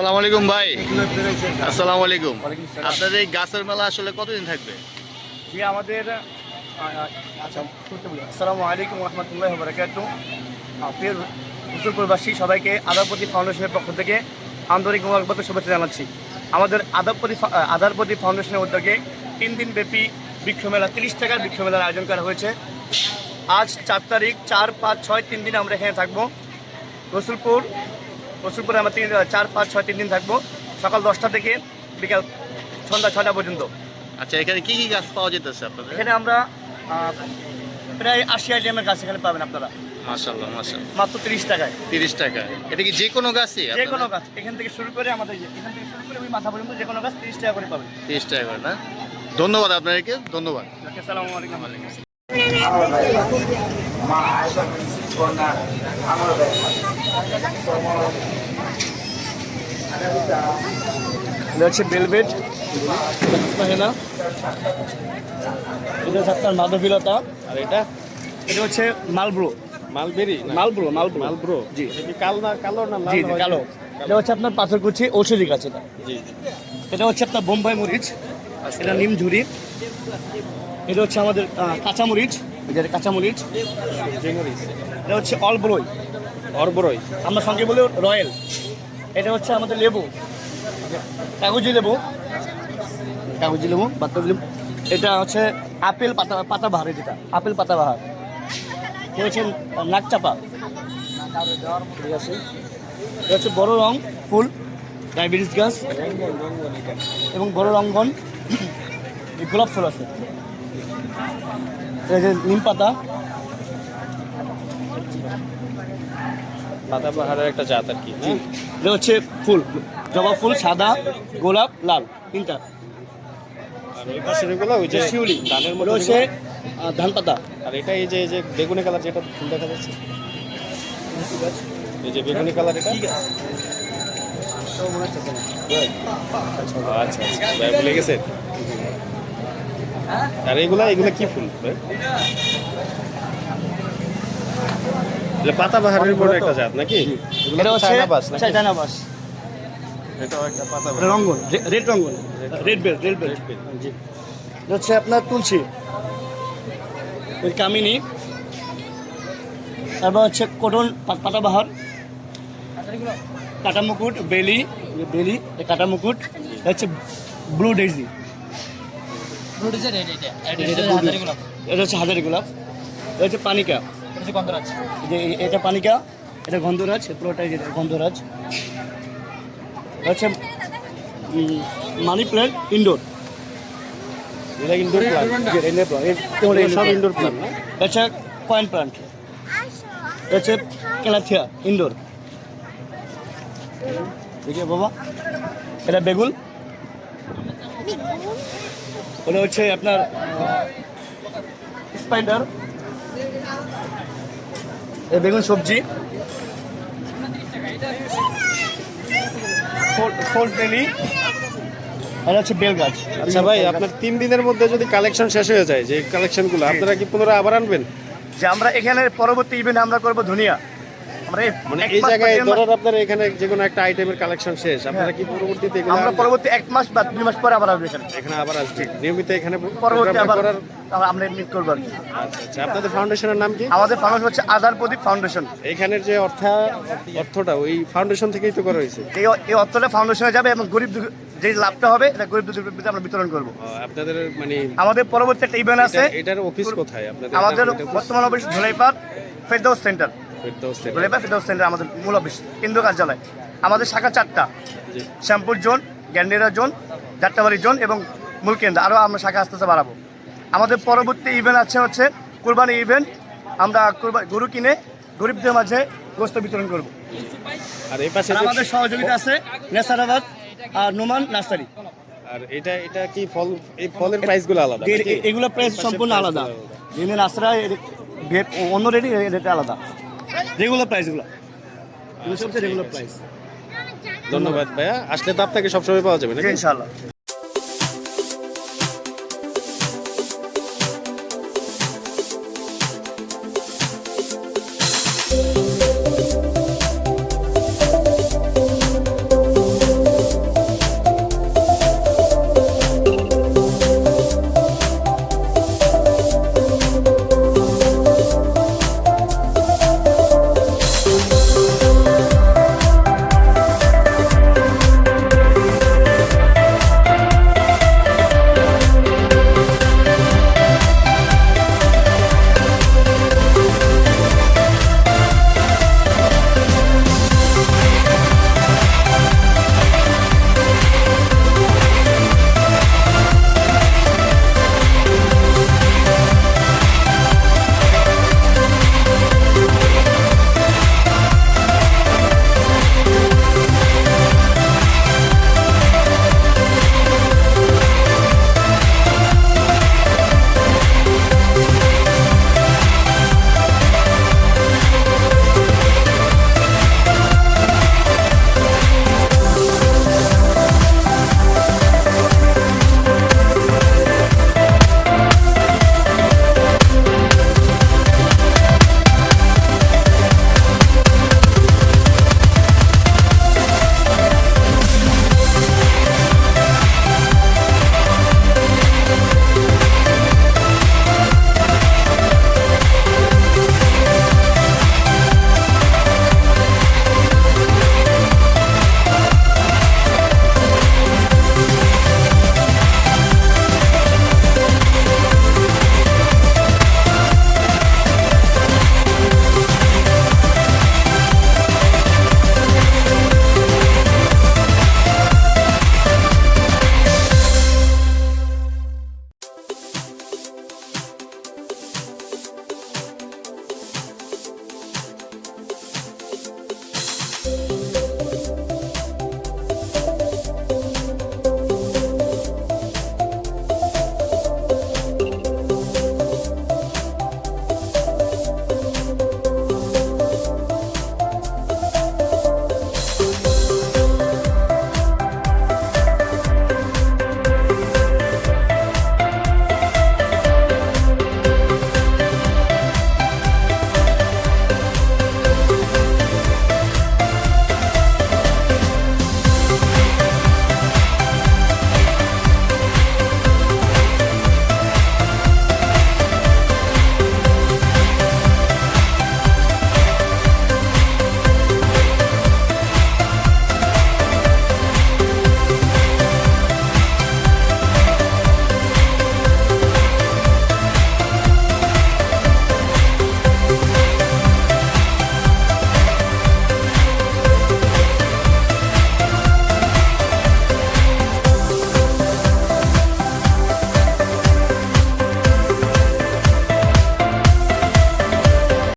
আসসালামু আলাইকুম ভাই। আসসালামু আলাইকুম। আপনাদের এই গাছের মেলা আসলে কতদিন থাকবে? জি আমাদের আচ্ছা আসসালামু আলাইকুম রহমতুল্লাহ বরকাত প্রিয় উত্তরপুরবাসী সবাইকে আদারপতি ফাউন্ডেশনের পক্ষ থেকে আন্তরিক মোবারকবাদ শুভেচ্ছা জানাচ্ছি। আমাদের আদারপতি আদারপতি ফাউন্ডেশনের উদ্যোগে তিন দিন ব্যাপী বৃক্ষমেলা তিরিশ টাকার বৃক্ষমেলার আয়োজন করা হয়েছে। আজ চার তারিখ চার পাঁচ ছয় তিন দিন আমরা এখানে থাকব। রসুলপুর রসুলপুরে আমরা তিন চার পাঁচ ছয় তিন দিন থাকব। সকাল দশটা থেকে বিকাল সন্ধ্যা ছটা পর্যন্ত। আচ্ছা এখানে কি কি গাছ পাওয়া যেতেছে আপনাদের? এখানে আমরা প্রায় আশি আইটেমের গাছ এখানে পাবেন আপনারা। মাশাল্লাহ মাত্র তিরিশ টাকায়। তিরিশ টাকা এটা কি যে কোনো গাছই যে কোনো গাছ। এখান থেকে শুরু করে আমাদের এখান থেকে শুরু করে ওই মাথা পর্যন্ত যে কোনো গাছ তিরিশ টাকা করে পাবেন। তিরিশ টাকা করে না? ধন্যবাদ আপনাদেরকে ধন্যবাদ। আসসালামু। আলাইকুম এটা হচ্ছে বেলভেট। না এটা হচ্ছে আপনার মাধবীলতা আর এটা? এটা হচ্ছে মালব্রো। মালবেরি মালব্রো মালব্রো। মালব্রো। জি। কালো না কালো না জি? কালো। এটা হচ্ছে আপনার পাথরকুচি ঔষধি গাছ এটা। জি। এটা হচ্ছে আপনার বোম্বাই মরিচ। এটা নিম ঝুরি এটা হচ্ছে আমাদের কাঁচামরিচ। কাঁচা মরিচ এই যে কাঁচা মরিচ। জিমরিস এটা হচ্ছে অলব্রই। অরবরই। আমরা সঙ্গে বলি রয়্যাল এটা হচ্ছে আমাদের লেবু। কাগজি লেবু। কাগজি লেবু বাতাবি লেবু। এটা হচ্ছে আপেল পাতা পাতা বাহারে যেটা, আপেল পাতা বাহার এটা হচ্ছে নাক চাপা ঠিক আছে এটা হচ্ছে বড় রং, ফুল, ডায়াবেটিস গাছ এবং বড় রঙ্গন। গোলাপ ফুল আছে। নিম পাতা। পাতাবাহারের একটা জাত আর কি হ্যাঁ? এটা হচ্ছে ফুল জবা ফুল সাদা গোলাপ লাল তিনটা। আর ওই পাশের এগুলো ওই যে শিউলি। ধানের মধ্যে হচ্ছে ধান পাতা। আর এটা এই যে এই যে বেগুনি কালার যেটা ফুল দেখা যাচ্ছে। এই যে বেগুনি কালার এটা। আচ্ছা আচ্ছা ভুলে গেছে। আর এগুলা এগুলা কি ফুল এটা পাতাবাহারের বড় একটা জাত নাকি? এটা হচ্ছে চায়না বাস এটাও একটা পাতাবাহার রঙ্গন রেড রঙ্গন red bell red bell ji. এটা হচ্ছে আপনার তুলসী। ওই কামিনী। তারপর হচ্ছে কটন পাতাবাহার। কাটা মুকুট বেলি বেলি কাটা মুকুট হচ্ছে ব্লু ডেজি এটা হচ্ছে হাজারি গোলাপ। এটা হচ্ছে পানিকা। যে এটা পানিকা এটা গন্ধরাজ পুরোটাই যেটা গন্ধরাজ। হচ্ছে মানি প্ল্যান্ট ইনডোর। এটা ইনডোর প্লান্ট। সব ইনডোর এটা হচ্ছে কয়েন প্লান্ট এটা হচ্ছে ক্যালাথিয়া ইনডোর। দেখে বাবা। এটা বেগুন। ওটা হচ্ছে আপনার স্পাইডার বেগুন সবজি। ফোর্ট বেলি আর হচ্ছে বেল গাছ। আচ্ছা ভাই আপনার তিন দিনের মধ্যে যদি কালেকশন শেষ হয়ে যায় যে কালেকশনগুলো আপনারা কি পুনরায় আবার আনবেন? যে আমরা এখানে পরবর্তী ইভেন্ট আমরা করব ধুনিয়া। আমরা মানে এই জায়গায় আপনার এখানে যে কোনো একটা আইটেমের কালেকশন শেষ আপনারা কি পরবর্তীতে এগুলো আমরা পরবর্তী এক মাস বা দুই মাস পরে আবার আসব এখানে। এখানে আবার আসবে। নিয়মিত এখানে পরবর্তী program আবার করার আমরা- আমরা মিট করব আর কি। আচ্ছা আচ্ছা। আপনাদের ফাউন্ডেশনের নাম কি? আমাদের ফাউন্ডেশন হচ্ছে প্রদীপ ফাউন্ডেশন এখানের যে অর্থ অর্থটা ওই ফাউন্ডেশন থেকেই তো করা হয়েছে। এই এই অর্থটা ফাউন্ডেশনে যাবে এবং গরিব যে লাভটা হবে এটা গরিব আমরা বিতরণ করব। আপনাদের মানে আমাদের পরবর্তী একটা ইভেন্ট আছে। এটার অফিস কোথায়? আপনাদের আমাদের বর্তমান office Dhulaipar Ferdous centre centre আমাদের মূল অফিস কার্যালয়। আমাদের শাখা চারটা। Shyampur zone Gandaria zone Jatrabari zone এবং মূল কেন্দ্র। আরও আমরা শাখা আস্তে আস্তে বাড়াবো। আমাদের পরবর্তী ইভেন্ট আছে হচ্ছে কোরবানি ইভেন্ট আমরা গরু কিনে গরিবদের মাঝে গোস্ত বিতরণ করব। আর এই পাশে আমাদের সহযোগিতা আছে নেসারাবাদ আর নোমান নার্সারি। আর এটা এটা কি ফল এই ফলের প্রাইসগুলো আলাদা এগুলো প্রাইস সম্পূর্ণ আলাদা। যেমনি নার্সারা অন্য রেডি রেটে আলাদা। রেগুলার প্রাইসগুলো এগুলো সবচেয়ে রেগুলার প্রাইস ধন্যবাদ ভাইয়া। আসলে তো আপনাকে সবসময় পাওয়া যাবে না ইনশাআল্লাহ।